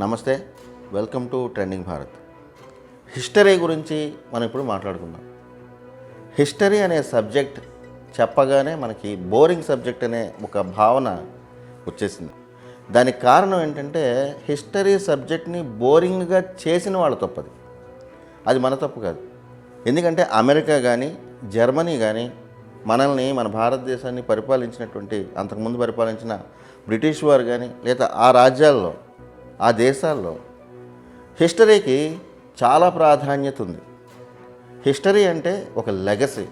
నమస్తే welcome to trending Bharat. History గురించి మనం ఇప్పుడు మాట్లాడుకుందాం. హిస్టరీ అనే సబ్జెక్ట్ చెప్పగానే మనకి బోరింగ్ సబ్జెక్ట్ అనే ఒక భావన వచ్చేసింది. దానికి కారణం ఏంటంటే హిస్టరీ సబ్జెక్ట్ని బోరింగ్గా చేసిన వాళ్ళ తప్పది. అది మన తప్పు కాదు. ఎందుకంటే అమెరికా కానీ జర్మనీ కానీ మనల్ని మన భారతదేశాన్ని పరిపాలించినటువంటి అంతకుముందు పరిపాలించిన బ్రిటిష్ వారు కానీ లేదా ఆ రాజ్యాల్లో ఆ దేశాల్లో హిస్టరీకి చాలా ప్రాధాన్యత ఉంది. హిస్టరీ అంటే ఒక లెగసీ.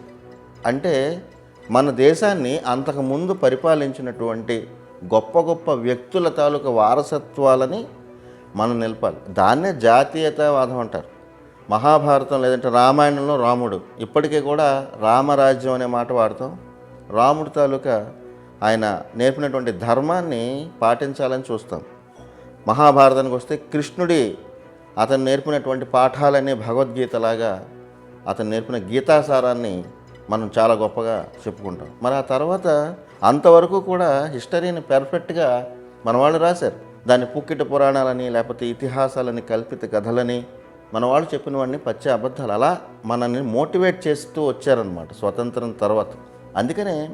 అంటే మన దేశాన్ని అంతకుముందు పరిపాలించినటువంటి గొప్ప గొప్ప వ్యక్తుల తాలూకా వారసత్వాలని మనం నిలపాలి. దాన్నే జాతీయతావాదం అంటారు. మహాభారతం లేదంటే రామాయణంలో రాముడు. ఇప్పటికీ కూడా రామరాజ్యం అనే మాట వాడతాం. రాముడు తాలూకా ఆయన నేర్పినటువంటి ధర్మాన్ని పాటించాలని చూస్తాం. మహాభారతానికి వస్తే కృష్ణుడి అతను నేర్పినటువంటి పాఠాలన్నీ భగవద్గీతలాగా అతను నేర్పిన గీతాసారాన్ని మనం చాలా గొప్పగా చెప్పుకుంటాం. మరి ఆ తర్వాత అంతవరకు కూడా హిస్టరీని పెర్ఫెక్ట్గా మన వాళ్ళు రాశారు. దాన్ని పుక్కిట పురాణాలని లేకపోతే ఇతిహాసాలని కల్పిత కథలని మన వాళ్ళు చెప్పిన వాడిని పచ్చే అబద్ధాలు అలా మనల్ని మోటివేట్ చేస్తూ వచ్చారనమాట స్వతంత్రం తర్వాత. అందుకనే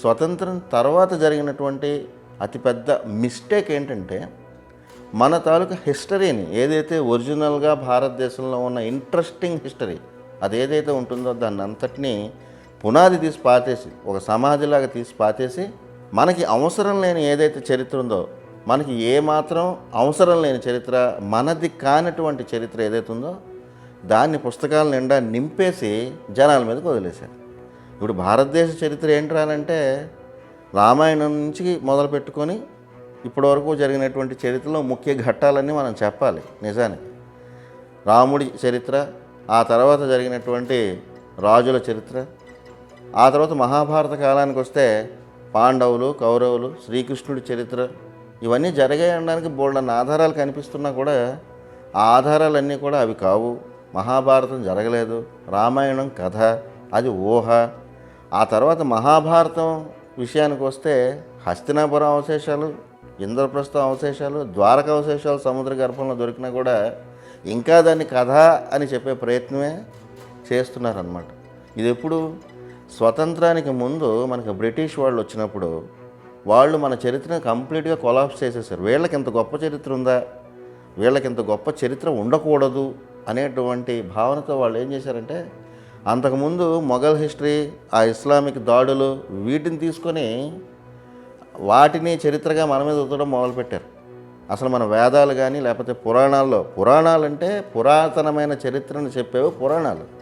స్వతంత్రం తర్వాత జరిగినటువంటి అతిపెద్ద మిస్టేక్ ఏంటంటే మన తాలూకా హిస్టరీని ఏదైతే ఒరిజినల్గా భారతదేశంలో ఉన్న ఇంట్రెస్టింగ్ హిస్టరీ అది ఏదైతే ఉంటుందో దాన్ని అంతటినీ పునాది తీసి పాతేసి ఒక సమాధిలాగా తీసి పాతేసి మనకి అవసరం లేని ఏదైతే చరిత్ర ఉందో మనకి ఏమాత్రం అవసరం లేని చరిత్ర మనది కానటువంటి చరిత్ర ఏదైతే ఉందో దాన్ని పుస్తకాల నిండా నింపేసి జనాల మీదకి వదిలేశారు. ఇప్పుడు భారతదేశ చరిత్ర ఏంట్రానంటే రామాయణం నుంచి మొదలు పెట్టుకొని ఇప్పటివరకు జరిగినటువంటి చరిత్రలో ముఖ్య ఘట్టాలన్నీ మనం చెప్పాలి నిజానికి. రాముడి చరిత్ర ఆ తర్వాత జరిగినటువంటి రాజుల చరిత్ర ఆ తర్వాత మహాభారత కాలానికి వస్తే పాండవులు కౌరవులు శ్రీకృష్ణుడి చరిత్ర ఇవన్నీ జరిగాయి అనడానికి బోల్డన్న ఆధారాలు కనిపిస్తున్నా కూడా ఆ ఆధారాలన్నీ కూడా అవి కావు. మహాభారతం జరగలేదు. రామాయణం కథ అది ఊహ. ఆ తర్వాత మహాభారతం విషయానికి వస్తే హస్తినాపురం అవశేషాలు ఇంద్రప్రస్థం అవశేషాలు ద్వారక అవశేషాలు సముద్ర గర్భంలో దొరికినా కూడా ఇంకా దాన్ని కథ అని చెప్పే ప్రయత్నమే చేస్తున్నారనమాట ఇది ఎప్పుడు స్వతంత్రానికి ముందు మనకి బ్రిటిష్ వాళ్ళు వచ్చినప్పుడు వాళ్ళు మన చరిత్రను కంప్లీట్గా కొలాప్స్ చేసేసారు. వీళ్ళకి ఇంత గొప్ప చరిత్ర ఉందా? వీళ్ళకి ఇంత గొప్ప చరిత్ర ఉండకూడదు అనేటువంటి భావనతో వాళ్ళు ఏం చేశారంటే అంతకుముందు మొఘల్ హిస్టరీ ఆ ఇస్లామిక్ దాడులు వీటిని తీసుకొని వాటిని చరిత్రగా మన మీద ఉతడం మొదలుపెట్టారు. అసలు మన వేదాలు కానీ లేకపోతే పురాణాల్లో పురాణాలు అంటే పురాతనమైన చరిత్రను చెప్పేవి పురాణాలు.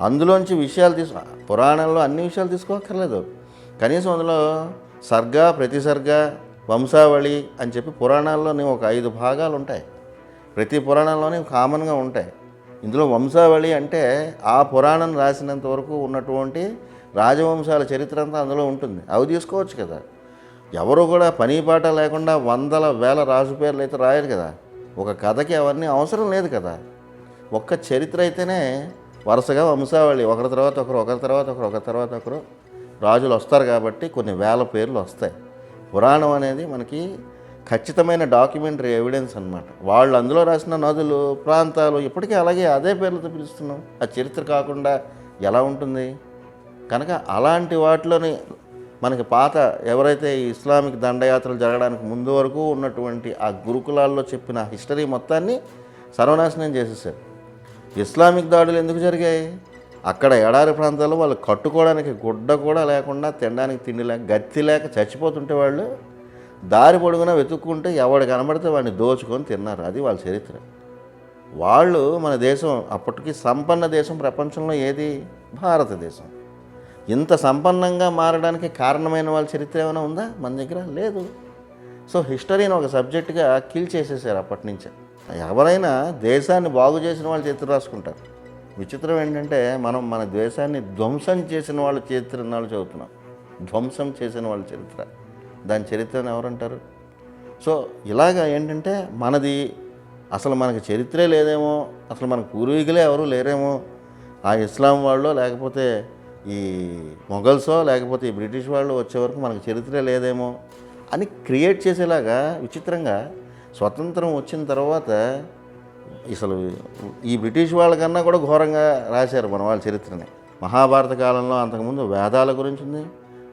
అందులోంచి విషయాలు తీసు పురాణాల్లో అన్ని విషయాలు తీసుకోక్కర్లేదు. కనీసం అందులో సర్గ ప్రతిసర్గ వంశావళి అని చెప్పి పురాణాల్లోనే ఒక ఐదు భాగాలు ఉంటాయి. ప్రతి పురాణంలోనే కామన్గా ఉంటాయి. ఇందులో వంశావళి అంటే ఆ పురాణం రాసినంత వరకు ఉన్నటువంటి రాజవంశాల చరిత్ర అంతా అందులో ఉంటుంది. అవి తీసుకోవచ్చు కదా. ఎవరు కూడా పని పాట లేకుండా వందల వేల రాజు పేర్లు అయితే రాయరు కదా. ఒక కథకి అవన్నీ అవసరం లేదు కదా. ఒక్క చరిత్ర అయితేనే వరుసగా వంశావళి. ఒకరి తర్వాత ఒకరు ఒకరి తర్వాత ఒకరు ఒకరి తర్వాత ఒకరు రాజులు వస్తారు కాబట్టి కొన్ని వేల పేర్లు వస్తాయి. పురాణం అనేది మనకి ఖచ్చితమైన డాక్యుమెంటరీ ఎవిడెన్స్ అనమాట వాళ్ళు అందులో రాసిన నదులు ప్రాంతాలు ఇప్పటికీ అలాగే అదే పేర్లతో పిలుస్తున్నాం. ఆ చరిత్ర కాకుండా ఎలా ఉంటుంది? కనుక అలాంటి వాటిలోని మనకి పాత ఎవరైతే ఇస్లామిక్ దండయాత్రలు జరగడానికి ముందు వరకు ఉన్నటువంటి ఆ గురుకులాల్లో చెప్పిన హిస్టరీ మొత్తాన్ని సర్వనాశనం చేసేసారు. ఇస్లామిక్ దాడులు ఎందుకు జరిగాయి? అక్కడ ఎడారి ప్రాంతాల్లో వాళ్ళు కట్టుకోవడానికి గుడ్డ కూడా లేకుండా తినడానికి తిండి లేక గత్తి లేక చచ్చిపోతుంటే వాళ్ళు దారి పొడుగునా వెతుక్కుంటే ఎవడు కనబడితే వాడిని దోచుకొని తిన్నారు. అది వాళ్ళ చరిత్ర. వాళ్ళు మన దేశం అప్పటికి సంపన్న దేశం ప్రపంచంలో ఏది? భారతదేశం. ఇంత సంపన్నంగా మారడానికి కారణమైన వాళ్ళ చరిత్ర ఏమైనా ఉందా? మన దగ్గర లేదు. సో హిస్టరీని ఒక సబ్జెక్టుగా కిల్ చేసేసారు అప్పటి నుంచే ఎవరైనా దేశాన్ని బాగు చేసిన వాళ్ళు చరిత్ర రాసుకుంటారు. విచిత్రం ఏంటంటే మనం మన దేశాన్ని ధ్వంసం చేసిన వాళ్ళ చరిత్ర నాళ్ళు చదువుతున్నాం. ధ్వంసం చేసిన వాళ్ళ చరిత్ర. దాని చరిత్రను ఎవరంటారు? సో ఇలాగా ఏంటంటే మనది అసలు మనకి చరిత్రే లేదేమో అసలు మన పూర్వీకులే ఎవరు లేరేమో ఆ ఇస్లాం వాళ్ళు లేకపోతే ఈ మొఘల్సో లేకపోతే ఈ బ్రిటిష్ వాళ్ళు వచ్చే వరకు మనకు చరిత్రే లేదేమో అని క్రియేట్ చేసేలాగా విచిత్రంగా స్వతంత్రం వచ్చిన తర్వాత అసలు ఈ బ్రిటిష్ వాళ్ళకన్నా కూడా ఘోరంగా రాశారు మన వాళ్ళ చరిత్రని. మహాభారత కాలంలో అంతకుముందు వేదాల గురించి ఉంది.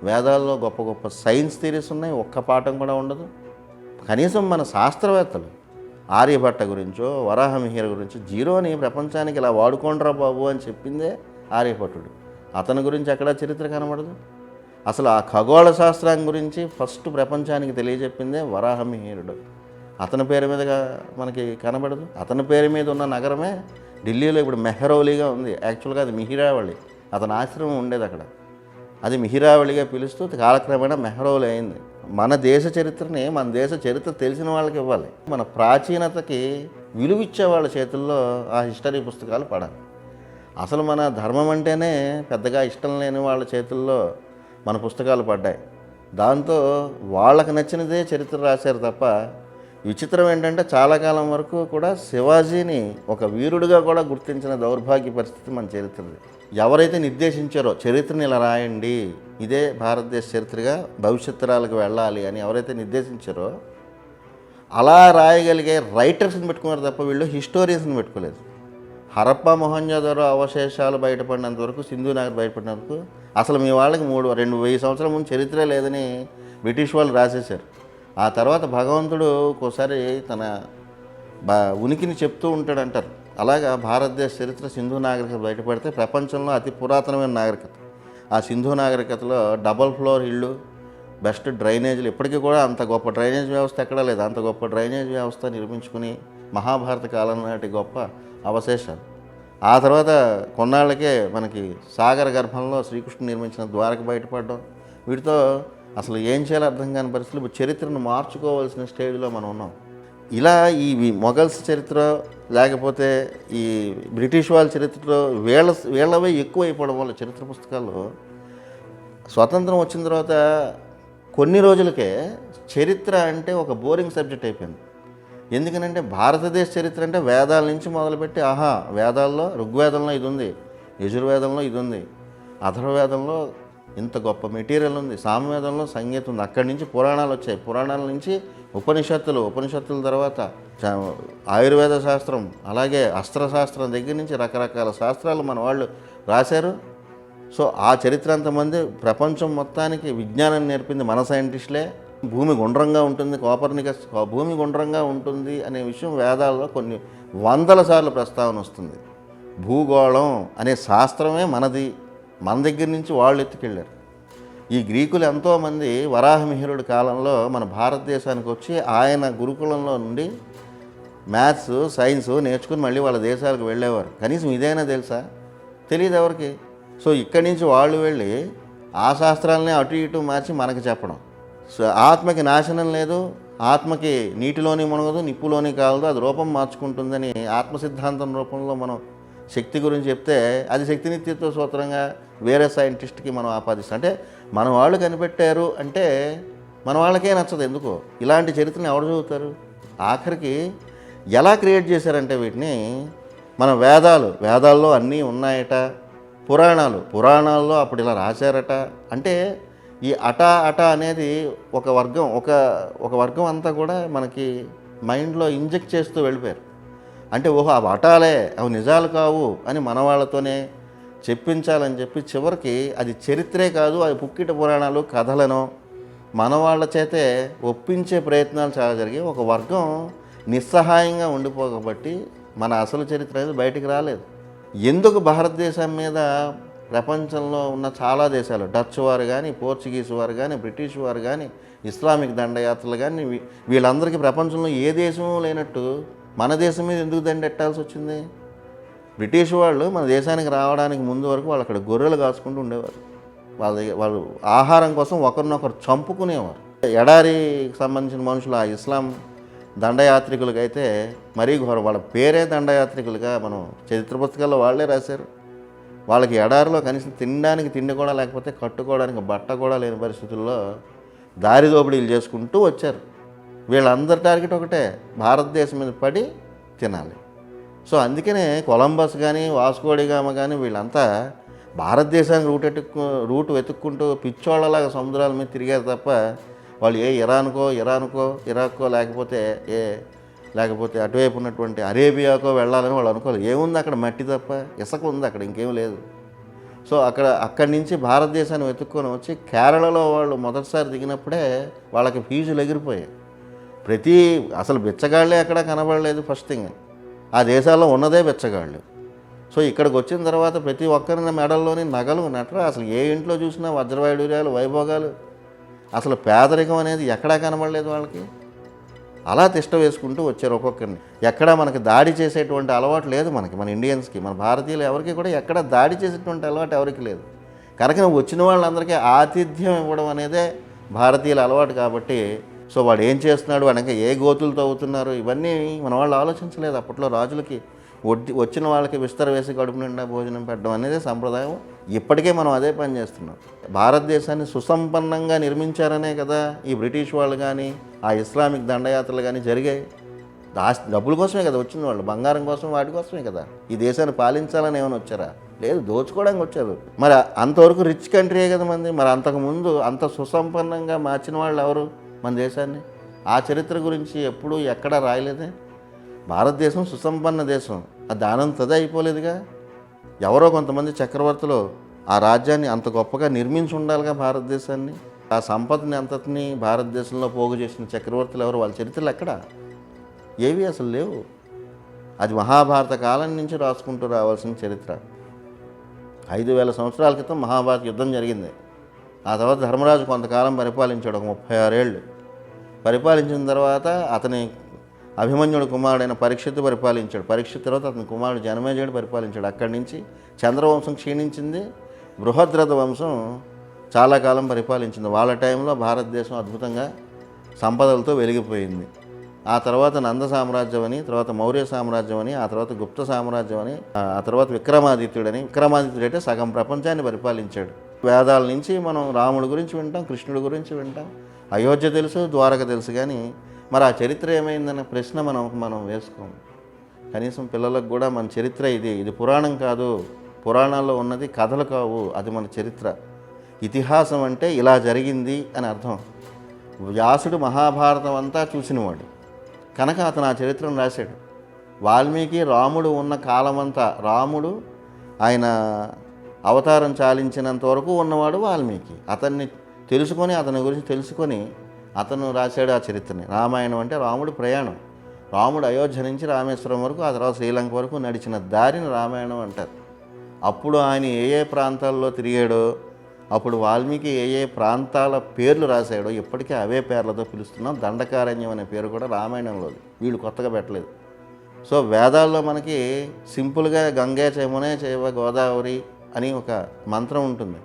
వేదాల్లో గొప్ప గొప్ప సైన్స్ థీరీస్ ఉన్నాయి. ఒక్క పాఠం కూడా ఉండదు. కనీసం మన శాస్త్రవేత్తలు ఆర్యభట్ట గురించో వరాహమిహిర గురించో జీరోని ప్రపంచానికి ఇలా వాడుకోండిరా బాబు అని చెప్పిందే ఆర్యభట్టుడు. అతని గురించి ఎక్కడా చరిత్ర కనబడదు. అసలు ఆ ఖగోళ శాస్త్రం గురించి ఫస్ట్ ప్రపంచానికి తెలియజెప్పిందే వరాహమిహిరుడు అతని పేరు మీదగా మనకి కనబడదు. అతని పేరు మీద ఉన్న నగరమే ఢిల్లీలో ఇప్పుడు మెహరౌలీగా ఉంది. యాక్చువల్గా అది మిహిరావళి. అతని ఆశ్రమం ఉండేది అక్కడ. అది మిహిరావళిగా పిలుస్తూ కాలక్రమేణా మెహరౌలి అయింది. మన దేశ చరిత్రని మన దేశ చరిత్ర తెలిసిన వాళ్ళకి ఇవ్వాలి. మన ప్రాచీనతకి విలువిచ్చే వాళ్ళ చేతుల్లో ఆ హిస్టరీ పుస్తకాలు పడాలి. అసలు మన ధర్మం అంటేనే పెద్దగా ఇష్టం లేని వాళ్ళ చేతుల్లో మన పుస్తకాలు పడ్డాయి. దాంతో వాళ్ళకి నచ్చినదే చరిత్ర రాశారు తప్ప విచిత్రం ఏంటంటే చాలా కాలం వరకు కూడా శివాజీని ఒక వీరుడిగా కూడా గుర్తించిన దౌర్భాగ్య పరిస్థితి మన చరిత్రది. ఎవరైతే నిర్దేశించారో చరిత్రని ఇలా రాయండి ఇదే భారతదేశ చరిత్రగా భవిష్యత్ తరాలకు వెళ్ళాలి అని ఎవరైతే నిర్దేశించారో అలా రాయగలిగే రైటర్స్ని పెట్టుకున్నారు తప్ప వీళ్ళు హిస్టోరియన్స్ని పెట్టుకోలేదు. హరప్ప మొహంజోదారో అవశేషాలు బయటపడినంత వరకు సింధు నగర్ బయటపడినంత వరకు అసలు మీ వాళ్ళకి మూడు రెండు వెయ్యి సంవత్సరాల ముందు చరిత్రే లేదని బ్రిటిష్ వాళ్ళు రాసేశారు. ఆ తర్వాత భగవంతుడు ఒక్కోసారి తన బా ఉనికిని చెప్తూ ఉంటాడంటారు. అలాగా భారతదేశ చరిత్ర సింధు నాగరికత బయటపడితే ప్రపంచంలో అతి పురాతనమైన నాగరికత. ఆ సింధు నాగరికతలో డబల్ ఫ్లోర్ ఇళ్ళు బెస్ట్ డ్రైనేజీలు ఇప్పటికీ కూడా అంత గొప్ప డ్రైనేజ్ వ్యవస్థ ఎక్కడా లేదు. అంత గొప్ప డ్రైనేజ్ వ్యవస్థ నిర్మించుకుని మహాభారత కాలం నాటి గొప్ప అవశేషాలు. ఆ తర్వాత కొన్నాళ్ళకే మనకి సాగర గర్భంలో శ్రీకృష్ణుడు నిర్మించిన ద్వారక బయటపడడం. వీటితో అసలు ఏం చేయాలో అర్థం కాని పరిస్థితులు. చరిత్రను మార్చుకోవాల్సిన స్టేజ్లో మనం ఉన్నాం. ఇలా ఈ మొఘల్స్ చరిత్ర లేకపోతే ఈ బ్రిటిష్ వాళ్ళ చరిత్రలో వీళ్ళ వీళ్ళవే ఎక్కువ అయిపోవడం వల్ల చరిత్ర పుస్తకాల్లో స్వతంత్రం వచ్చిన తర్వాత కొన్ని రోజులకే చరిత్ర అంటే ఒక బోరింగ్ సబ్జెక్ట్ అయిపోయింది. ఎందుకనంటే భారతదేశ చరిత్ర అంటే వేదాల నుంచి మొదలుపెట్టి ఆహా వేదాల్లో ఋగ్వేదంలో ఇది ఉంది యజుర్వేదంలో ఇది ఉంది అథర్వేదంలో ఇంత గొప్ప మెటీరియల్ ఉంది సామవేదంలో సంగీతం ఉంది. అక్కడి నుంచి పురాణాలు వచ్చాయి. పురాణాల నుంచి ఉపనిషత్తులు ఉపనిషత్తుల తర్వాత చ- ఆయుర్వేద శాస్త్రం అలాగే అస్త్రశాస్త్రం దగ్గర నుంచి రకరకాల శాస్త్రాలు మన వాళ్ళు రాశారు. సో ఆ చరిత్ర అంతమంది ప్రపంచం మొత్తానికి విజ్ఞానం నేర్పింది మన సైంటిస్టులే. భూమి గుండ్రంగా ఉంటుంది కోపర్నికస్ భూమి గుండ్రంగా ఉంటుంది అనే విషయం వేదాల్లో కొన్ని వందల సార్లు ప్రస్తావన వస్తుంది. భూగోళం అనే శాస్త్రమే మనది మన దగ్గర నుంచి వాళ్ళు ఎత్తుకెళ్ళారు. ఈ గ్రీకులు ఎంతోమంది వరాహమిహిరుడి కాలంలో మన భారతదేశానికి వచ్చి ఆయన గురుకులంలో నుండి మ్యాథ్స్ సైన్స్ నేర్చుకుని మళ్ళీ వాళ్ళ దేశాలకు వెళ్ళేవారు. కనీసం ఇదైనా తెలుసా? తెలియదు ఎవరికి. సో ఇక్కడి నుంచి వాళ్ళు వెళ్ళి ఆ శాస్త్రాలనే అటు ఇటు మార్చి మనకు చెప్పడం. సో ఆత్మకి నాశనం లేదు ఆత్మకి నీటిలోని మునగదు నిప్పులోని కాలదు అది రూపం మార్చుకుంటుందని ఆత్మ సిద్ధాంతం రూపంలో మనం శక్తి గురించి చెప్తే అది శక్తి నిత్యత్వ సూత్రంగా వేరే సైంటిస్ట్కి మనం ఆపాదిస్తాం. అంటే మన వాళ్ళు కనిపెట్టారు అంటే మన వాళ్ళకే నచ్చదు ఎందుకో? ఇలాంటి చరిత్రని ఎవరు చదువుతారు? ఆఖరికి ఎలా క్రియేట్ చేశారంటే వీటిని మన వేదాలు వేదాల్లో అన్నీ ఉన్నాయట పురాణాలు పురాణాల్లో అప్పుడు ఇలా రాశారట. అంటే ఈ అట అట అనేది ఒక వర్గం ఒక ఒక వర్గం అంతా కూడా మనకి మైండ్లో ఇంజెక్ట్ చేస్తూ వెళ్ళిపోయారు. అంటే ఓహో అవి అటాలే అవి నిజాలు కావు అని మన వాళ్ళతోనే చెప్పించాలని చెప్పి చివరికి అది చరిత్రే కాదు అది పుక్కిట పురాణాలు కథలను మన వాళ్ళ చేతే ఒప్పించే ప్రయత్నాలు చాలా జరిగాయి. ఒక వర్గం నిస్సహాయంగా ఉండిపోకబట్టి మన అసలు చరిత్ర అనేది బయటికి రాలేదు. ఎందుకు భారతదేశం మీద ప్రపంచంలో ఉన్న చాలా దేశాలు డచ్ వారు కానీ పోర్చుగీస్ వారు కానీ బ్రిటిష్ వారు కానీ ఇస్లామిక్ దండయాత్రలు కానీ వీళ్ళందరికీ ప్రపంచంలో ఏ దేశం లేనట్టు మన దేశం మీద ఎందుకు దండెట్టాల్సి వచ్చింది? బ్రిటిష్ వాళ్ళు మన దేశానికి రావడానికి ముందు వరకు వాళ్ళు అక్కడ గొర్రెలు కాసుకుంటూ ఉండేవారు. వాళ్ళ వాళ్ళు ఆహారం కోసం ఒకరినొకరు చంపుకునేవారు. ఎడారికి సంబంధించిన మనుషులు ఆ ఇస్లాం దండయాత్రికులకైతే మరీ ఘోరం. వాళ్ళ పేరే దండయాత్రికులుగా మనం చరిత్ర పుస్తకాల్లో వాళ్ళే రాశారు. వాళ్ళకి ఎడారిలో కనీసం తినడానికి తిండి కూడా లేకపోతే కట్టుకోవడానికి బట్ట కూడా లేని పరిస్థితుల్లో దారి దోపిడీలు చేసుకుంటూ వచ్చారు. వీళ్ళందరి టార్గెట్ ఒకటే భారతదేశం మీద పడి తినాలి. సో అందుకనే కొలంబస్ కానీ వాస్కోడిగామ కానీ వీళ్ళంతా భారతదేశానికి రూట్ ఎట్టుకు రూట్ వెతుక్కుంటూ పిచ్చోళ్ళలాగా సముద్రాల మీద తిరిగారు తప్ప వాళ్ళు ఏ ఇరాన్కో ఇరాన్కో ఇరాక్కో లేకపోతే ఏ లేకపోతే అటువైపు ఉన్నటువంటి అరేబియాకో వెళ్ళాలని వాళ్ళు అనుకోలేదు. ఏముంది అక్కడ మట్టి తప్ప? ఇసుక ఉంది అక్కడ ఇంకేం లేదు. సో అక్కడ అక్కడి నుంచి భారతదేశాన్ని వెతుక్కొని వచ్చి కేరళలో వాళ్ళు మొదటిసారి దిగినప్పుడే వాళ్ళకి ఫీజులు ఎగిరిపోయాయి. ప్రతి అసలు బిచ్చగాళ్ళే అక్కడ కనబడలేదు ఫస్ట్ థింగ్. ఆ దేశాల్లో ఉన్నదే బిచ్చగాళ్ళు. సో ఇక్కడికి వచ్చిన తర్వాత ప్రతి ఒక్కరి మెడల్లోని నగలు నట్ర? అసలు ఏ ఇంట్లో చూసినా వజ్రవాయుడుర్యాలు వైభోగాలు? అసలు పేదరికం అనేది ఎక్కడా కనబడలేదు వాళ్ళకి? అలా తిష్ట వేసుకుంటూ వచ్చారు ఒక్కొక్కరిని. ఎక్కడా మనకి దాడి చేసేటువంటి అలవాటు లేదు మనకి మన ఇండియన్స్కి మన భారతీయులు ఎవరికి కూడా ఎక్కడ దాడి చేసేటువంటి అలవాటు ఎవరికి లేదు. కనుక వచ్చిన వాళ్ళందరికీ ఆతిథ్యం ఇవ్వడం అనేదే భారతీయుల అలవాటు కాబట్టి సో వాడు ఏం చేస్తున్నాడు అనక ఏ గోతులు తవ్వుతున్నారు ఇవన్నీ మన వాళ్ళు ఆలోచించలేదు అప్పట్లో రాజులకి. వడ్డీ వచ్చిన వాళ్ళకి విస్తర వేసి కడుపు నిండా భోజనం పెట్టడం అనేది సంప్రదాయం. ఇప్పటికే మనం అదే పని చేస్తున్నాం. భారతదేశాన్ని సుసంపన్నంగా నిర్మించారనే కదా ఈ బ్రిటిష్ వాళ్ళు కానీ ఆ ఇస్లామిక్ దండయాత్రలు కానీ జరిగాయి. ఆస్తి డబ్బుల కోసమే కదా వచ్చిన వాళ్ళు బంగారం కోసం వాటి కోసమే కదా. ఈ దేశాన్ని పాలించాలని ఏమైనా వచ్చారా? లేదు దోచుకోవడానికి వచ్చారు. మరి అంతవరకు రిచ్ కంట్రీయే కదా మంది. మరి అంతకుముందు అంత సుసంపన్నంగా మార్చిన వాళ్ళు ఎవరు మన దేశాన్ని? ఆ చరిత్ర గురించి ఎప్పుడూ ఎక్కడా రాయలేదే. భారతదేశం సుసంపన్న దేశం. అది దానంతదే అయిపోలేదుగా. ఎవరో కొంతమంది చక్రవర్తులు ఆ రాజ్యాన్ని అంత గొప్పగా నిర్మించి ఉండాలిగా భారతదేశాన్ని. ఆ సంపదని అంతటిని భారతదేశంలో పోగు చేసిన చక్రవర్తులు ఎవరు? వాళ్ళ చరిత్రలు ఎక్కడ? ఏవి అసలు లేవు. అది మహాభారత కాలం నుంచి రాసుకుంటూ రావాల్సిన చరిత్ర. ఐదు వేల సంవత్సరాల క్రితం మహాభారత యుద్ధం జరిగింది. ఆ తర్వాత ధర్మరాజు కొంతకాలం పరిపాలించాడు ఒక ముప్పై ఆరేళ్ళు. పరిపాలించిన తర్వాత అతని అభిమన్యుడు కుమారుడైన పరీక్షిత్తు పరిపాలించాడు. పరీక్ష తర్వాత అతని కుమారుడు జనమేజయుడు పరిపాలించాడు. అక్కడి నుంచి చంద్రవంశం క్షీణించింది. బృహద్రథ వంశం చాలా కాలం పరిపాలించింది. వాళ్ళ టైంలో భారతదేశం అద్భుతంగా సంపదలతో వెలిగిపోయింది. ఆ తర్వాత నంద సామ్రాజ్యం అని తర్వాత మౌర్య సామ్రాజ్యం అని ఆ తర్వాత గుప్త సామ్రాజ్యం అని ఆ- ఆ తర్వాత విక్రమాదిత్యుడని విక్రమాదిత్యుడు అంటే సగం ప్రపంచాన్ని పరిపాలించాడు. వేదాల నుంచి మనం రాముడి గురించి వింటాం కృష్ణుడి గురించి వింటాం. అయోధ్య తెలుసు ద్వారక తెలుసు కానీ మరి ఆ చరిత్ర ఏమైందన్న ప్రశ్న మనం మనం వేసుకోం. కనీసం పిల్లలకు కూడా మన చరిత్ర ఇది. ఇది పురాణం కాదు. పురాణాల్లో ఉన్నది కథలు కావు. అది మన చరిత్ర. ఇతిహాసం అంటే ఇలా జరిగింది అని అర్థం. వ్యాసుడు మహాభారతం అంతా చూసినవాడు. కనుక అతను ఆ చరిత్రను రాశాడు. వాల్మీకి రాముడు ఉన్న కాలమంతా రాముడు ఆయన అవతారం చాలించినంత వరకు ఉన్నవాడు వాల్మీకి. అతన్ని తెలుసుకొని అతని గురించి తెలుసుకొని అతను రాశాడు ఆ చరిత్రని. రామాయణం అంటే రాముడు ప్రయాణం. రాముడు అయోధ్య నుంచి రామేశ్వరం వరకు ఆ తర్వాత శ్రీలంక వరకు నడిచిన దారిని రామాయణం అంటారు. అప్పుడు ఆయన ఏ ఏ ప్రాంతాల్లో తిరిగాడో అప్పుడు వాల్మీకి ఏ ఏ ప్రాంతాల పేర్లు రాశాడో ఇప్పటికీ అవే పేర్లతో పిలుస్తున్నాం. దండకారణ్యం అనే పేరు కూడా రామాయణంలో వీళ్ళు కొత్తగా పెట్టలేదు. సో వేదాల్లో మనకి సింపుల్గా గంగే చమునే చేవ గోదావరి అని ఒక మంత్రం ఉంటుంది.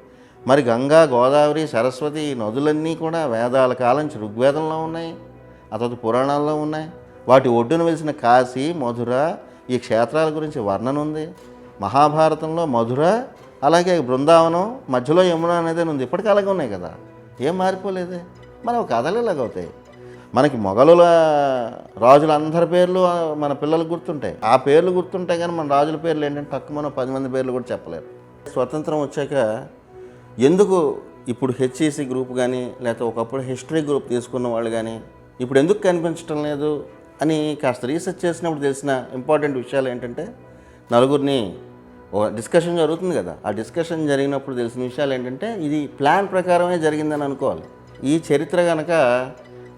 మరి గంగా గోదావరి సరస్వతి నదులన్నీ కూడా వేదాల కాలం నుంచి ఋగ్వేదంలో ఉన్నాయి అతడు పురాణాల్లో ఉన్నాయి. వాటి ఒడ్డున వెలిసిన కాశీ మధుర ఈ క్షేత్రాల గురించి వర్ణన ఉంది. మహాభారతంలో మధుర అలాగే బృందావనం మధ్యలో యమున అనేది ఉంది. ఇప్పటికీ అలాగే ఉన్నాయి కదా. ఏం మారిపోలేదే? మన కథలు ఇలాగవుతాయి మనకి మొఘలుల రాజులందరి పేర్లు మన పిల్లలు గుర్తుంటాయి. ఆ పేర్లు గుర్తుంటాయి కానీ మన రాజుల పేర్లు ఏంటంటే తక్కువ మనం పది మంది పేర్లు కూడా చెప్పలేరు. స్వతంత్రం వచ్చాక ఎందుకు ఇప్పుడు హెచ్ఈసి గ్రూప్ కానీ లేకపోతే ఒకప్పుడు హిస్టరీ గ్రూప్ తీసుకున్న వాళ్ళు కానీ ఇప్పుడు ఎందుకు కనిపించడం లేదు అని కాస్త రీసెర్చ్ చేసినప్పుడు తెలిసిన ఇంపార్టెంట్ విషయాలు ఏంటంటే నలుగురిని ఒక డిస్కషన్ జరుగుతుంది కదా. ఆ డిస్కషన్ జరిగినప్పుడు తెలిసిన విషయాలు ఏంటంటే ఇది ప్లాన్ ప్రకారమే జరిగిందని అనుకోవాలి. ఈ చరిత్ర కనుక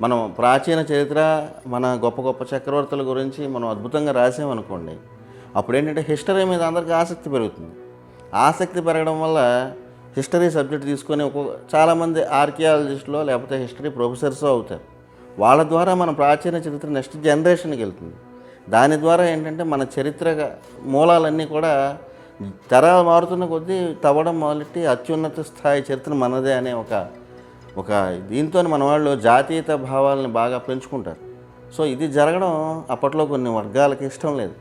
మనం ప్రాచీన చరిత్ర మన గొప్ప గొప్ప చక్రవర్తుల గురించి మనం అద్భుతంగా రాసామనుకోండి అప్పుడు ఏంటంటే హిస్టరీ మీద అందరికీ ఆసక్తి పెరుగుతుంది. ఆసక్తి పెరగడం వల్ల హిస్టరీ సబ్జెక్ట్ తీసుకొని ఒక్కొక్క చాలామంది ఆర్కియాలజిస్టులో లేకపోతే హిస్టరీ ప్రొఫెసర్స్ అవుతారు. వాళ్ళ ద్వారా మన ప్రాచీన చరిత్ర నెక్స్ట్ జనరేషన్కి వెళ్తుంది. దాని ద్వారా ఏంటంటే మన చరిత్ర మూలాలన్నీ కూడా తరాలు మారుతున్న కొద్దీ తవ్వడం మొదలెట్టి అత్యున్నత స్థాయి చరిత్ర మనదే అనే ఒక ఒక దీంతో మన వాళ్ళు జాతీయత భావాలని బాగా పెంచుకుంటారు. సో ఇది జరగడం అప్పట్లో కొన్ని వర్గాలకు ఇష్టం లేదు.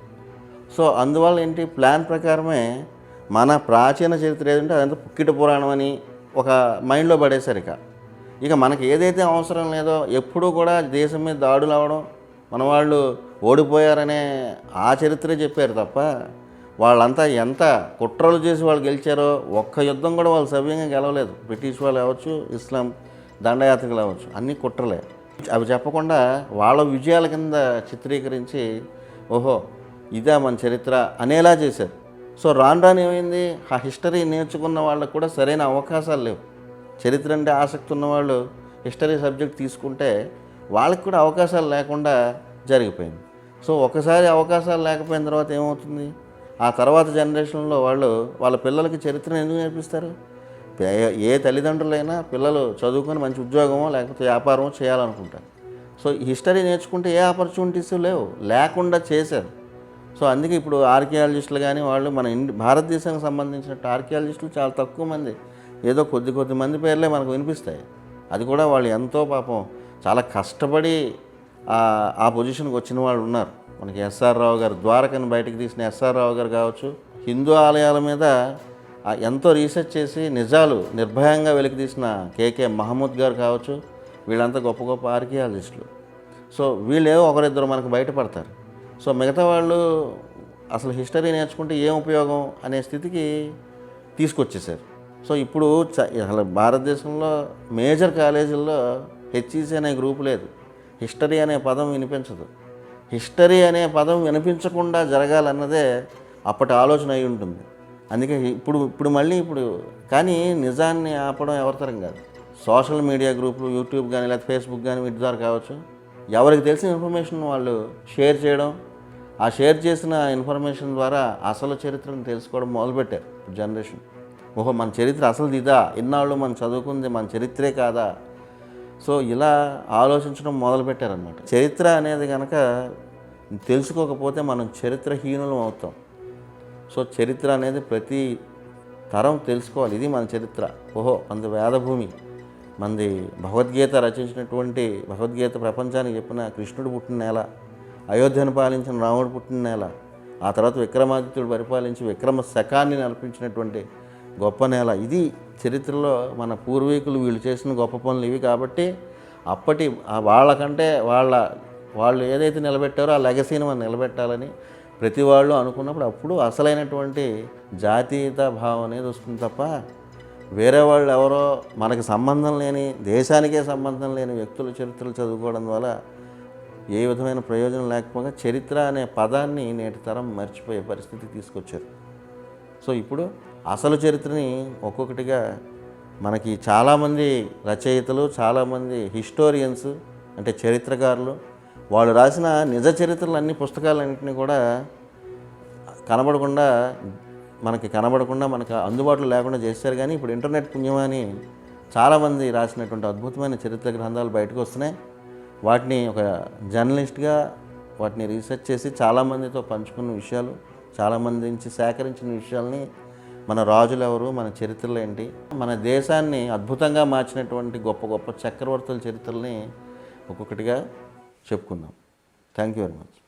సో అందువల్ల ఏంటి? ప్లాన్ ప్రకారమే మన ప్రాచీన చరిత్ర ఏదంటే అదంతా పుక్కిట పురాణం అని ఒక మైండ్లో పడేసరిక ఇక. మనకి ఏదైతే అవసరం లేదో ఎప్పుడూ కూడా దేశం మీద దాడులు అవడం మన వాళ్ళు ఓడిపోయారనే ఆ చరిత్రే చెప్పారు తప్ప వాళ్ళంతా ఎంత కుట్రలు చేసి వాళ్ళు గెలిచారో ఒక్క యుద్ధం కూడా వాళ్ళు సవ్యంగా గెలవలేదు. బ్రిటిష్ వాళ్ళు అవ్వచ్చు ఇస్లాం దండయాత్రికలు అవ్వచ్చు అన్నీ కుట్రలే. అవి చెప్పకుండా వాళ్ళ విజయాల కింద చిత్రీకరించి ఓహో ఇదే మన చరిత్ర అనేలా చేశారు. సో రాను రాను ఏమైంది? ఆ హిస్టరీ నేర్చుకున్న వాళ్ళకు కూడా సరైన అవకాశాలు లేవు. చరిత్ర అంటే ఆసక్తి ఉన్నవాళ్ళు హిస్టరీ సబ్జెక్ట్ తీసుకుంటే వాళ్ళకి కూడా అవకాశాలు లేకుండా జరిగిపోయింది. సో ఒకసారి అవకాశాలు లేకపోయిన తర్వాత ఏమవుతుంది? ఆ తర్వాత జనరేషన్లో వాళ్ళు వాళ్ళ పిల్లలకి చరిత్రను ఎందుకు నేర్పిస్తారు? ఏ- ఏ తల్లిదండ్రులైనా పిల్లలు చదువుకొని మంచి ఉద్యోగమో లేకపోతే వ్యాపారమో చేయాలనుకుంటారు. సో హిస్టరీ నేర్చుకుంటే ఏ ఆపర్చునిటీస్ లేవు. లేకుండా చేశారు. సో అందుకే ఇప్పుడు ఆర్కియాలజిస్టులు కానీ వాళ్ళు మన ఇండి భారతదేశానికి సంబంధించిన ఆర్కియాలజిస్టులు చాలా తక్కువ మంది. ఏదో కొద్ది కొద్ది మంది పేర్లే మనకు వినిపిస్తాయి. అది కూడా వాళ్ళు ఎంతో పాపం చాలా కష్టపడి ఆ- పొజిషన్కి వచ్చిన వాళ్ళు ఉన్నారు. మనకి ఎస్ఆర్ రావు గారు ద్వారకని బయటకు తీసిన ఎస్ఆర్ రావు గారు కావచ్చు హిందూ ఆలయాల మీద ఎంతో రీసెర్చ్ చేసి నిజాలు నిర్భయంగా వెలికి తీసిన కేకే మహమ్మద్ గారు కావచ్చు వీళ్ళంతా గొప్ప గొప్ప ఆర్కియాలజిస్టులు. సో వీళ్ళేవో ఒకరిద్దరు మనకు బయటపడతారు. సో మిగతా వాళ్ళు అసలు హిస్టరీ నేర్చుకుంటే ఏం ఉపయోగం అనే స్థితికి తీసుకొచ్చేసారు. సో ఇప్పుడు చ- అసలు భారతదేశంలో మేజర్ కాలేజీల్లో హెచ్ఈసి అనే గ్రూప్ లేదు. హిస్టరీ అనే పదం వినిపించదు. హిస్టరీ అనే పదం వినిపించకుండా జరగాలన్నదే అప్పటి ఆలోచన అయి ఉంటుంది. అందుకే ఇప్పుడు ఇప్పుడు మళ్ళీ ఇప్పుడు కానీ నిజాన్ని ఆపడం ఎవరితరం కాదు. సోషల్ మీడియా గ్రూపులు యూట్యూబ్ కానీ లేదా ఫేస్బుక్ కానీ వీటి ద్వారా కావచ్చు. ఎవరికి తెలిసిన ఇన్ఫర్మేషన్ వాళ్ళు షేర్ చేయడం ఆ షేర్ చేసిన ఇన్ఫర్మేషన్ ద్వారా అసలు చరిత్రను తెలుసుకోవడం మొదలుపెట్టారు. జనరేషన్. ఓహో మన చరిత్ర అసలు ఇదా? ఇన్నాళ్ళు మనం చదువుకుంది మన చరిత్రే కాదా? సో ఇలా ఆలోచించడం మొదలుపెట్టారనమాట చరిత్ర అనేది కనుక తెలుసుకోకపోతే మనం చరిత్రహీనులం అవుతాం. సో చరిత్ర అనేది ప్రతి తరం తెలుసుకోవాలి. ఇది మన చరిత్ర. ఓహో మనది వేదభూమి. మనది భగవద్గీత రచించినటువంటి భగవద్గీత ప్రపంచానికి చెప్పిన కృష్ణుడు పుట్టిన నేల. అయోధ్యను పాలించిన రాముడు పుట్టిన నేల ఆ తర్వాత విక్రమాదిత్యుడు పరిపాలించి విక్రమ శకాన్ని నడిపించినటువంటి గొప్ప నేల. ఇది చరిత్రలో మన పూర్వీకులు వీళ్ళు చేసిన గొప్ప పనులు ఇవి కాబట్టి అప్పటి వాళ్ళకంటే వాళ్ళ వాళ్ళు ఏదైతే నిలబెట్టారో ఆ లెగసీని మనం నిలబెట్టాలని ప్రతి వాళ్ళు అనుకున్నప్పుడు అప్పుడు అసలైనటువంటి జాతీయత భావం అనేది వస్తుంది తప్ప వేరే వాళ్ళు ఎవరో మనకి సంబంధం లేని దేశానికే సంబంధం లేని వ్యక్తుల చరిత్రలు చదువుకోవడం వల్ల ఏ విధమైన ప్రయోజనం లేకపోగా చరిత్ర అనే పదాన్ని నేటి తరం మర్చిపోయే పరిస్థితి తీసుకొచ్చారు. సో ఇప్పుడు అసలు చరిత్రని ఒక్కొక్కటిగా మనకి చాలామంది రచయితలు చాలామంది హిస్టోరియన్స్ అంటే చరిత్రకారులు వాళ్ళు రాసిన నిజ చరిత్రలు అన్ని పుస్తకాలన్నింటినీ కూడా కనబడకుండా మనకి కనబడకుండా మనకు అందుబాటులో లేకుండా చేశారు. కానీ ఇప్పుడు ఇంటర్నెట్ పుణ్యమని చాలామంది రాసినటువంటి అద్భుతమైన చరిత్ర గ్రంథాలు బయటకు వస్తున్నాయి. వాటిని ఒక జర్నలిస్ట్గా వాటిని రీసెర్చ్ చేసి చాలామందితో పంచుకున్న విషయాలు చాలామంది నుంచి సేకరించిన విషయాల్ని మన రాజులు ఎవరు మన చరిత్రలు ఏంటి మన దేశాన్ని అద్భుతంగా మార్చినటువంటి గొప్ప గొప్ప చక్రవర్తుల చరిత్రల్ని ఒక్కొక్కటిగా చెప్పుకుందాం. Thank you very much.